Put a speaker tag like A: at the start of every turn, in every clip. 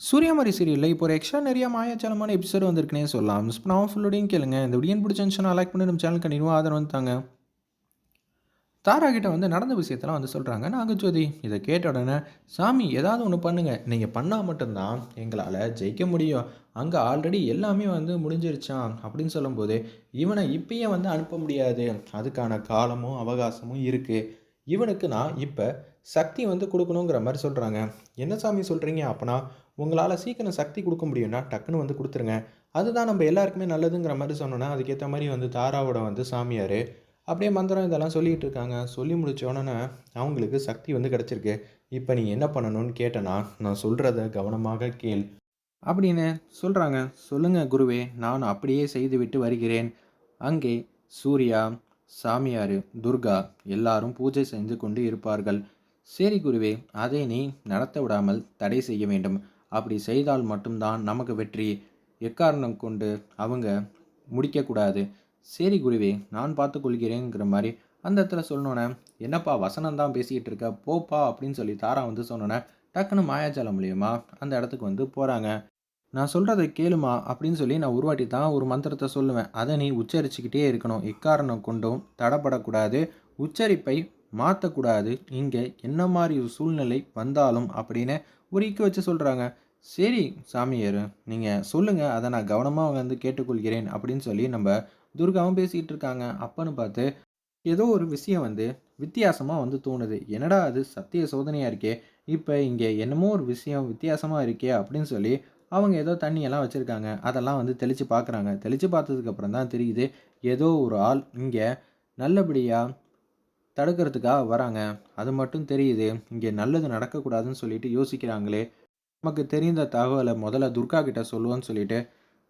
A: சூர்யாமாரி சீரியலில் இப்போ ஒரு எக்ஸ்ட்ரா நிறைய மாயாச்சலமான எபிசோடு வந்திருக்குனே சொல்லலாம். மிஸ் பண்ணாமல் ஃபுல்லோடையும் கேளுங்க. இந்த விடியன் பிடிச்சிருந்துச்சுன்னா லைக் பண்ணி நம்ம சேனல் கண்டினியூ ஆதரவு வந்துட்டாங்க தாங்க. தாரா கிட்ட வந்து நடந்த விஷயத்தெல்லாம் வந்து சொல்கிறாங்க நாகஜோதி இதை கேட்ட உடனே சாமி ஏதாவது ஒன்று பண்ணுங்கள் நீங்கள் பண்ணால் மட்டும்தான் எங்களால் ஜெயிக்க முடியும். அங்கே ஆல்ரெடி எல்லாமே வந்து முடிஞ்சிருச்சான் அப்படின்னு சொல்லும்போது இவனை இப்பயே வந்து அனுப்ப முடியாது. அதுக்கான காலமும் அவகாசமும் இருக்குது இவனுக்கு நான் இப்போ சக்தி வந்து கொடுக்கணுங்கிற மாதிரி சொல்கிறாங்க என்ன சாமி சொல்கிறீங்க அப்போனா உங்களால் சீக்கிரம் சக்தி கொடுக்க முடியும்னா டக்குன்னு வந்து கொடுத்துருங்க. அதுதான் நம்ம எல்லாருக்குமே நல்லதுங்கிற மாதிரி சொன்னோன்னா அதுக்கேற்ற மாதிரி வந்து தாராவோட வந்து சாமியார் அப்படியே மந்திரம் இதெல்லாம் சொல்லிகிட்டு இருக்காங்க. சொல்லி முடிச்ச உடனே அவங்களுக்கு சக்தி வந்து கிடச்சிருக்கு. இப்போ நீ என்ன பண்ணணும்னு கேட்டனா நான் சொல்கிறத கவனமாக கேள் அப்படின்னு சொல்கிறாங்க சொல்லுங்கள் குருவே நான் அப்படியே செய்துவிட்டு வருகிறேன். அங்கே சூர்யா சாமியார் துர்கா எல்லாரும் பூஜை செஞ்சு கொண்டு இருப்பார்கள். சரி குருவே அதை நீ நடத்த விடாமல் தடை செய்ய வேண்டும். அப்படி செய்தால் மட்டும்தான் நமக்கு வெற்றி. எக்காரணம் கொண்டு அவங்க முடிக்கக்கூடாது. சரி குருவே நான் பார்த்துக்கொள்கிறேங்கிற மாதிரி அந்த இடத்துல சொன்னோன்னே என்னப்பா வசனம் தான் பேசிக்கிட்டு இருக்க? போப்பா அப்படின்னு சொல்லி தாரா வந்து சொன்னோன்னே டக்குன்னு மாயாஜாலம் மூலியமாக அந்த இடத்துக்கு வந்து போகிறாங்க நான் சொல்கிறத கேளுமா அப்படின்னு சொல்லி நான் உருவாட்டி தான் ஒரு மந்திரத்தை சொல்லுவேன். அதை நீ உச்சரிச்சுக்கிட்டே இருக்கணும். எக்காரணம் கொண்டும் தடப்படக்கூடாது. உச்சரிப்பை மாற்றக்கூடாது இங்கே என்ன மாதிரி ஒரு சூழ்நிலை வந்தாலும் அப்படின்னு உரிக்க வச்சு சொல்கிறாங்க சரி சாமியார் நீங்கள் சொல்லுங்கள் அதை நான் கவனமாக வந்து கேட்டுக்கொள்கிறேன் அப்படின்னு சொல்லி நம்ம துர்காவும் பேசிக்கிட்டு இருக்காங்க. அப்பன்னு பார்த்து ஏதோ ஒரு விஷயம் வந்து வித்தியாசமாக வந்து தோணுது. என்னடா அது சத்திய சோதனையாக இருக்கே? இப்போ இங்கே என்னமோ ஒரு விஷயம் வித்தியாசமாக இருக்கே அப்படின்னு சொல்லி அவங்க ஏதோ தண்ணியெல்லாம் வச்சுருக்காங்க. அதெல்லாம் வந்து தெளித்து பார்க்குறாங்க தெளித்து பார்த்ததுக்கப்புறம் தான் தெரியுது ஏதோ ஒரு ஆள் இங்கே நல்லபடியாக தடுக்கிறதுக்காக வராங்க. அது மட்டும் தெரியுது இங்கே நல்லது நடக்கக்கூடாதுன்னு சொல்லிட்டு யோசிக்கிறாங்களே. நமக்கு தெரிந்த தகவலை முதல்ல துர்கா கிட்ட சொல்லுவோன்னு சொல்லிட்டு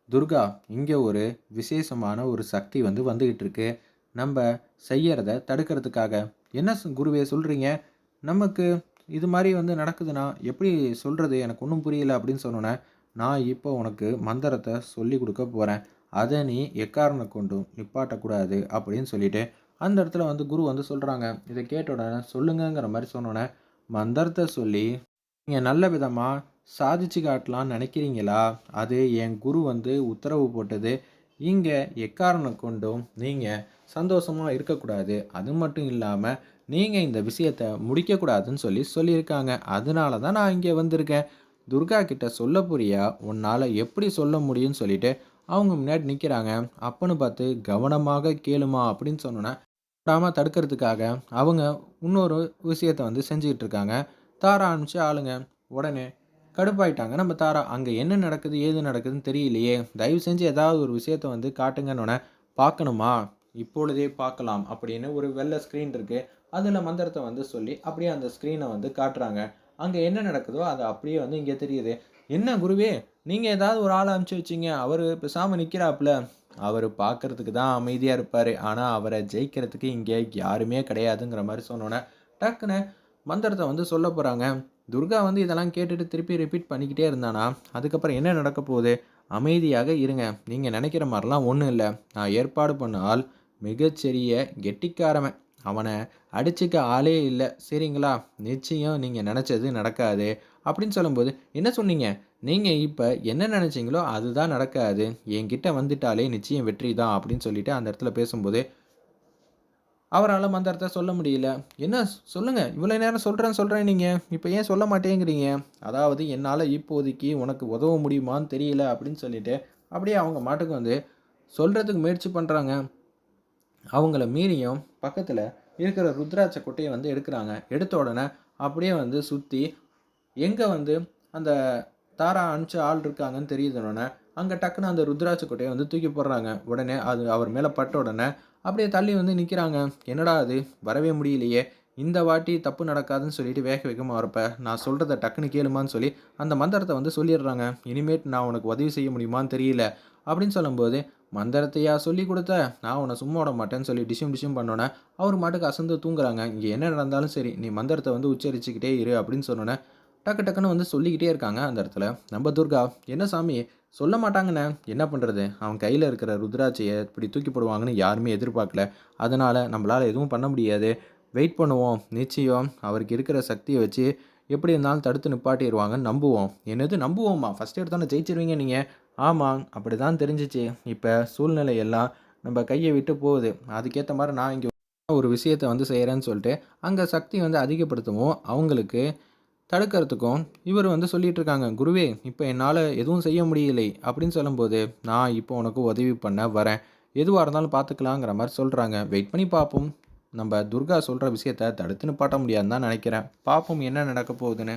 A: துர்கா இங்கே ஒரு விசேஷமான ஒரு சக்தி வந்து வந்துக்கிட்டு இருக்கு நம்ம செய்யறத தடுக்கிறதுக்காக. என்ன குருவே சொல்கிறீங்க நமக்கு இது மாதிரி வந்து நடக்குதுன்னா எப்படி சொல்கிறது எனக்கு ஒன்றும் புரியல அப்படின்னு சொன்னோன்னே நான் இப்போ உனக்கு மந்திரத்தை சொல்லி கொடுக்க போகிறேன் அதை நீ எக்காரணம் கொண்டும் நிப்பாட்டக்கூடாது அப்படின்னு சொல்லிட்டு அந்த இடத்துல வந்து குரு வந்து சொல்கிறாங்க இதை கேட்ட உடனே சொல்லுங்கங்கிற மாதிரி சொன்னோன்னே மந்திரத்தை சொல்லி நீங்கள் நல்ல விதமாக சாதிச்சு காட்டலாம்னு நினைக்கிறீங்களா? அது என் குரு வந்து உத்தரவு போட்டது. இங்கே எக்காரணம் கொண்டும் நீங்கள் சந்தோஷமாக இருக்கக்கூடாது. அது மட்டும் இல்லாமல் நீங்கள் இந்த விஷயத்தை முடிக்கக்கூடாதுன்னு சொல்லி சொல்லியிருக்காங்க. அதனால தான் நான் இங்கே வந்திருக்கேன். துர்கா கிட்ட சொல்ல புரியா உன்னால் எப்படி சொல்ல முடியும்னு சொல்லிட்டு அவங்க முன்னாடி நிற்கிறாங்க அப்பன்னு பார்த்து கவனமாக கேளுமா அப்படின்னு சொன்னோன்னே விடாமல் தடுக்கிறதுக்காக அவங்க இன்னொரு விஷயத்தை வந்து செஞ்சுக்கிட்டு இருக்காங்க. தாரா அனுப்பிச்சு ஆளுங்க உடனே கடுப்பாயிட்டாங்க. நம்ம தாரா அங்கே என்ன நடக்குது ஏது நடக்குதுன்னு தெரியலையே. தயவு செஞ்சு ஏதாவது ஒரு விஷயத்தை வந்து காட்டுங்கன்னு பார்க்கணுமா? இப்பொழுதே பார்க்கலாம் அப்படின்னு ஒரு வெள்ளை ஸ்க்ரீன் இருக்குது அதில் மந்திரத்தை வந்து சொல்லி அப்படியே அந்த ஸ்க்ரீனை வந்து காட்டுறாங்க. அங்கே என்ன நடக்குதோ அது அப்படியே வந்து இங்கே தெரியுது. என்ன குருவே நீங்கள் ஏதாவது ஒரு ஆள் அனுப்பிச்சி வச்சிங்க. அவர் பேசாமல் நிற்கிறாப்புல அவர் பார்க்கறதுக்கு தான் அமைதியாக இருப்பார். ஆனால் அவரை ஜெயிக்கிறதுக்கு இங்கே யாருமே கிடையாதுங்கிற மாதிரி சொன்னோன்னே டக்குன்னு மந்திரத்தை வந்து சொல்ல போகிறாங்க துர்கா வந்து இதெல்லாம் கேட்டுட்டு திருப்பி ரிப்பீட் பண்ணிக்கிட்டே இருந்தானா? அதுக்கப்புறம் என்ன நடக்க போகுது? அமைதியாக இருங்க. நீங்கள் நினைக்கிற மாதிரிலாம் ஒன்றும் இல்லை. நான் ஏற்பாடு பண்ண ஆள் மிகச்சிறிய கெட்டிக்காரவன். அவனை அடிச்சுக்க ஆளே இல்லை. சரிங்களா? நிச்சயம் நீங்கள் நினச்சது நடக்காது. அப்படின்னு சொல்லும்போது என்ன சொன்னீங்க? நீங்கள் இப்போ என்ன நினச்சிங்களோ அதுதான் நடக்காது. என்கிட்ட வந்துட்டாலே நிச்சயம் வெற்றி தான். அப்படின்னு சொல்லிட்டு அந்த இடத்துல பேசும்போது அவரால் மந்திரத்தை சொல்ல முடியல. என்ன? சொல்லுங்கள் இவ்வளோ நேரம் சொல்கிறேன்னு சொல்கிறேன் நீங்கள் இப்போ ஏன் சொல்ல மாட்டேங்கிறீங்க? அதாவது என்னால் இப்போதைக்கு உனக்கு உதவ முடியுமான்னு தெரியல. அப்படின்னு சொல்லிட்டு அப்படியே அவங்க மாட்டுக்கு வந்து சொல்கிறதுக்கு முயற்சி பண்ணுறாங்க அவங்கள மீறியும் பக்கத்தில் இருக்கிற ருத்ராட்ச கொட்டையை வந்து எடுக்கிறாங்க. எடுத்த உடனே அப்படியே வந்து சுற்றி எங்கே வந்து அந்த தாரா அனுப்பிச்ச ஆள் இருக்காங்கன்னு தெரியுதுனோடனே அங்கே டக்குன்னு அந்த ருத்ராட்ச கொட்டையை வந்து தூக்கி போடுறாங்க. உடனே அது அவர் மேலே பட்ட உடனே அப்படியே தள்ளி வந்து நிற்கிறாங்க என்னடா அது? வரவே முடியலையே. இந்த வாட்டி தப்பு நடக்காதுன்னு சொல்லிட்டு வேக வேகமாக வரப்ப நான் சொல்கிறத டக்குன்னு கேளுமான்னு சொல்லி அந்த மந்திரத்தை வந்து சொல்லிடுறாங்க. இனிமேட் நான் உனக்கு உதவி செய்ய முடியுமான்னு தெரியல. அப்படின்னு சொல்லும்போது மந்திரத்தையா சொல்லி கொடுத்த? நான் உன்னை சும்மா விட மாட்டேன்னு சொல்லி டிஷும் டிஷும் பண்ணோன்னே அவர் மாட்டுக்கு அசந்து தூங்குறாங்க. இங்கே என்ன நடந்தாலும் சரி நீ மந்திரத்தை வந்து உச்சரிச்சுக்கிட்டே இரு அப்படின்னு சொன்னோன்னே டக்கு டக்குன்னு வந்து சொல்லிக்கிட்டே இருக்காங்க அந்த இடத்துல. நம்ம துர்கா என்ன சாமி? சொல்ல மாட்டாங்கண்ணே. என்ன பண்ணுறது அவன் கையில் இருக்கிற ருத்ராட்சையை இப்படி தூக்கி போடுவாங்கன்னு யாருமே எதிர்பார்க்கல. அதனால் நம்மளால் எதுவும் பண்ண முடியாது. வெயிட் பண்ணுவோம். நிச்சயம் அவருக்கு இருக்கிற சக்தியை வச்சு எப்படி இருந்தாலும் தடுத்து நிப்பாட்டிடுவாங்கன்னு நம்புவோம். என்னது நம்புவோம்மா ஃபஸ்ட் எடுத்தோன்னே ஜெயிச்சிருவீங்க நீங்கள் ஆமாம் அப்படி தான் தெரிஞ்சிச்சு. இப்போ சூழ்நிலை எல்லாம் நம்ம கையை விட்டு போகுது. அதுக்கேற்ற மாதிரி நான் இங்கே ஒரு விஷயத்தை வந்து செய்கிறேன்னு சொல்லிட்டு அங்கே சக்தி வந்து அதிகப்படுத்தவும் அவங்களுக்கு தடுக்கிறதுக்கும் இவர் வந்து சொல்லிட்டு இருக்காங்க குருவே இப்போ என்னால் எதுவும் செய்ய முடியலை. அப்படின்னு சொல்லும்போது நான் இப்போ உனக்கு உதவி பண்ண வரேன். எதுவாக இருந்தாலும் பார்த்துக்கலாங்கிற மாதிரி சொல்கிறாங்க வெயிட் பண்ணி பார்ப்போம் நம்ம துர்கா சொல்கிற விஷயத்த தடுத்து நிப்பாட்ட முடியாதுன்னு தான் நினைக்கிறேன். பார்ப்போம் என்ன நடக்க போகுதுன்னு.